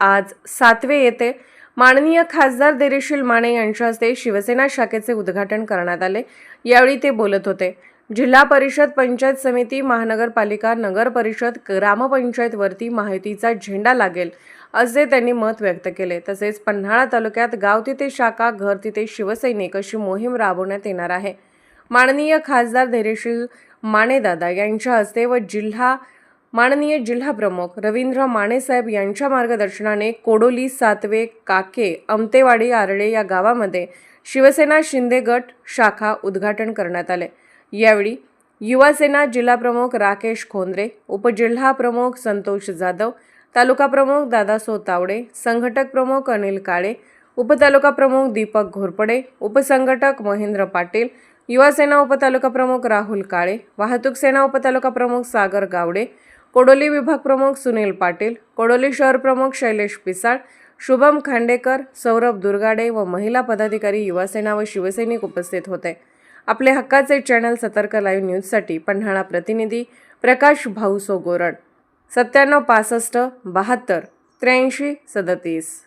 आज सातवे येते. माननीय खासदार देरेशील माने यांच्या हस्ते शिवसेना शाखेचे उद्घाटन करण्यात आले. यावेळी ते बोलत होते. जिल्हा परिषद पंचायत समिती महानगरपालिका नगर परिषद ग्रामपंचायतवरती माहितीचा झेंडा लागेल असे त्यांनी मत व्यक्त केले. तसेच पन्हाळा तालुक्यात गाव तिथे शाखा घर तिथे शिवसैनिक अशी मोहीम राबवण्यात येणार आहे. माननीय खासदार धैर्यशील मानेदादा यांच्या हस्ते व जिल्हा माननीय जिल्हा प्रमुख रवींद्र मानेसाहेब यांच्या मार्गदर्शनाने कोडोली सातवे काके अमतेवाडी आरळे या गावामध्ये शिवसेना शिंदे गट शाखा उद्घाटन करण्यात आले. यावेळी युवासेना जिल्हाप्रमुख राकेश खोंद्रे उपजिल्हा प्रमुख संतोष जाधव तालुका प्रमुख दादासो तावडे संघटक प्रमुख अनिल काळे उपतालुका प्रमुख दीपक घोरपडे उपसंघटक महेंद्र पाटील युवासेना उपतालुका प्रमुख राहुल काळे वाहतूक सेना उपतालुका प्रमुख सागर गावडे कोडोली विभाग प्रमुख सुनील पाटील कोडोली शहर प्रमुख शैलेश पिसाळ शुभम खांडेकर सौरभ दुर्गाडे व महिला पदाधिकारी युवासेना व शिवसैनिक उपस्थित होते. आपले हक्काचे चॅनल सतर्क लाईव्ह न्यूजसाठी पन्हाळा प्रतिनिधी प्रकाश भाऊसो गोरड. सत्त्याण्णव पासष्ट बहात्तर त्र्याऐंशी सदतीस.